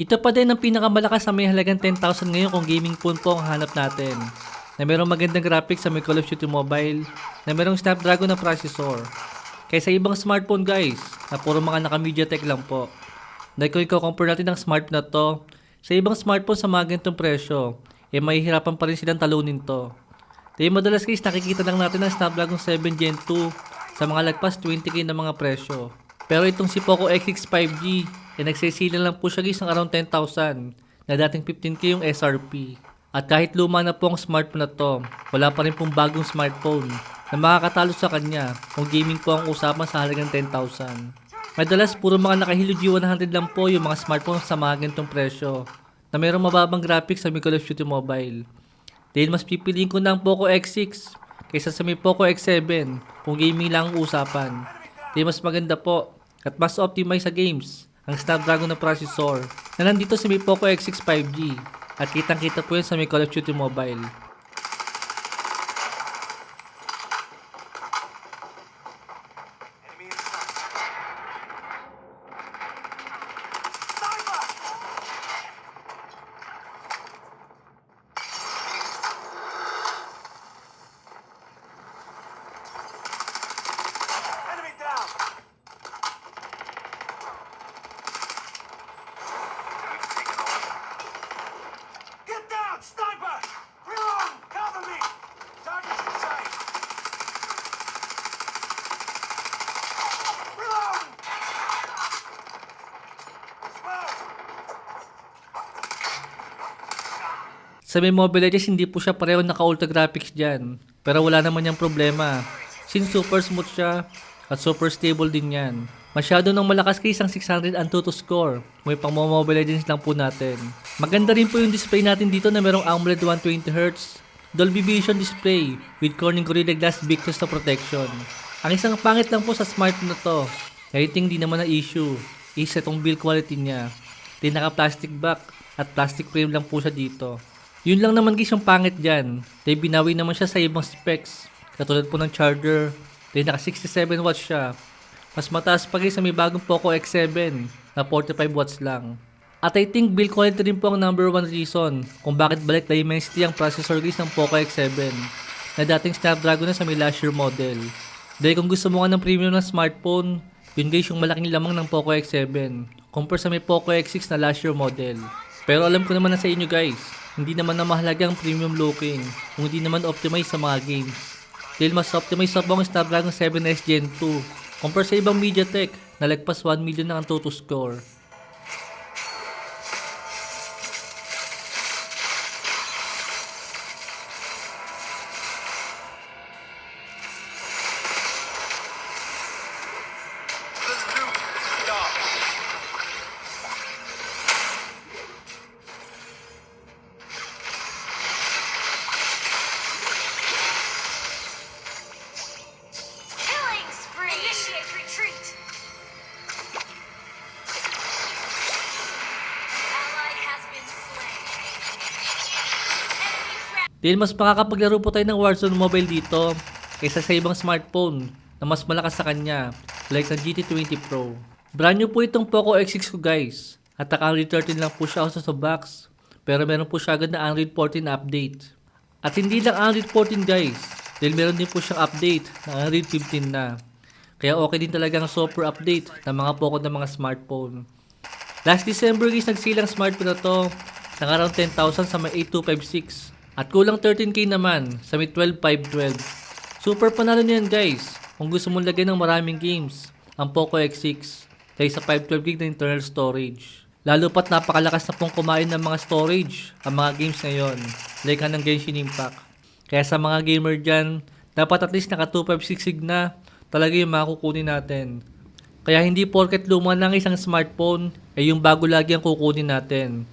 Ito pa din ang pinakamalakas sa may halagang 10,000 ngayon kung gaming phone po ang hanap natin. Na merong magandang graphics sa may Call of Duty Mobile, na merong Snapdragon na processor. Kaysa ibang smartphone guys, na puro mga naka MediaTek lang po. Dahil kung i-compare natin ang smartphone na to, sa ibang smartphone sa mga ganitong presyo, eh mahihirapan pa rin silang talunin to. Dahil madalas guys nakikita lang natin ang Snapdragon 7 Gen 2 sa mga lagpas 20k na mga presyo. Pero itong si Poco X6 5G, eh nagsisilan lang po siya guys ng around 10,000 na dating 15k yung SRP. At kahit luma na po ang smartphone na to, wala pa rin pong bagong smartphone na makakatalo sa kanya kung gaming po ang usapan sa halagang 10,000. Madalas puro mga naka-Helio G100 lang po yung mga smartphone sa mga ganitong presyo na mayroong mababang graphics sa Call of Duty Mobile. Dahil mas pipiliin ko na ang Poco X6 kaysa sa may Poco X7 kung gaming lang ang usapan. Dahil mas maganda po at mas optimize sa games ang Snapdragon na processor na nandito sa may Poco X6 5G at kitang kita po yan sa may Call of Duty Mobile. Sa Mobile Legends, hindi po siya pareho naka-ultra graphics dyan. Pero wala naman yung problema. Since super smooth siya, at super stable din yan. Masyado nang malakas kay isang 600 Antutu score. May pang Mobile Legends lang po natin. Maganda rin po yung display natin dito na merong AMOLED 120Hz, Dolby Vision display with Corning Gorilla Glass Big na protection. Ang isang pangit lang po sa smartphone na to, rating di naman na issue, is itong build quality niya. Di naka-plastic back at plastic frame lang po siya dito. Yun lang naman guys yung pangit dyan. Dahil binawi naman siya sa ibang specs. Katulad po ng charger. Dahil naka 67 watts siya. Mas mataas pa guys sa may bagong Poco X7 na 45 watts lang. At I think build quality rin po ang number one reason kung bakit balik Dimensity ang processor guys ng Poco X7 na dating Snapdragon na sa may last year model. Dahil kung gusto mo nga ng premium na smartphone, yun guys yung malaking lamang ng Poco X7 compare sa may Poco X6 na last year model. Pero alam ko naman na sa inyo guys, hindi naman na mahalaga ang premium looking kung hindi naman optimize sa mga games. Dahil mas optimize sa buong Snapdragon 7S Gen 2 compare sa ibang MediaTek na lagpas 1 million na ang total score. Dahil mas makakapaglaro po tayo ng Warzone Mobile dito kaysa sa ibang smartphone na mas malakas sa kanya like ng GT20 Pro. Brand new po itong Poco X6 ko guys at Unreal 13 lang po siya sa box pero meron po siya agad na Unreal 14 update. At hindi lang Unreal 14 guys dahil meron din po siyang update na Unreal 15 na. Kaya okay din talaga ang software update ng mga Poco ng mga smartphone. Last December guys, nagsilang smartphone na to ng around 10,000 sa may 8256 at kulang 13k naman sa may 12512. Super panalo niyan guys kung gusto mong lagyan ng maraming games ang Poco X6 dahil sa 512GB na internal storage. Lalo pat napakalakas na pong kumain ng mga storage ang mga games ngayon like ng Genshin Impact. Kaya sa mga gamer dyan, dapat at least naka 256 na talaga yung makukunin natin. Kaya hindi porket luma lang isang smartphone, ay yung bago lagi ang kukunin natin.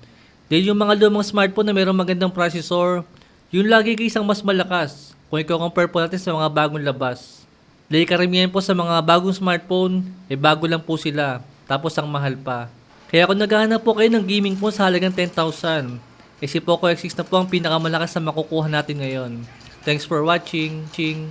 Dahil yung mga lumang smartphone na mayroong magandang processor, yung lagi kay isang mas malakas kung i-compare po natin sa mga bagong labas. Dahil karamihan po sa mga bagong smartphone, eh bago lang po sila, tapos ang mahal pa. Kaya kung naghahanap po kayo ng gaming phone sa halagang 10,000, eh si Poco X6 na po ang pinakamalakas na makukuha natin ngayon. Thanks for watching. Ching!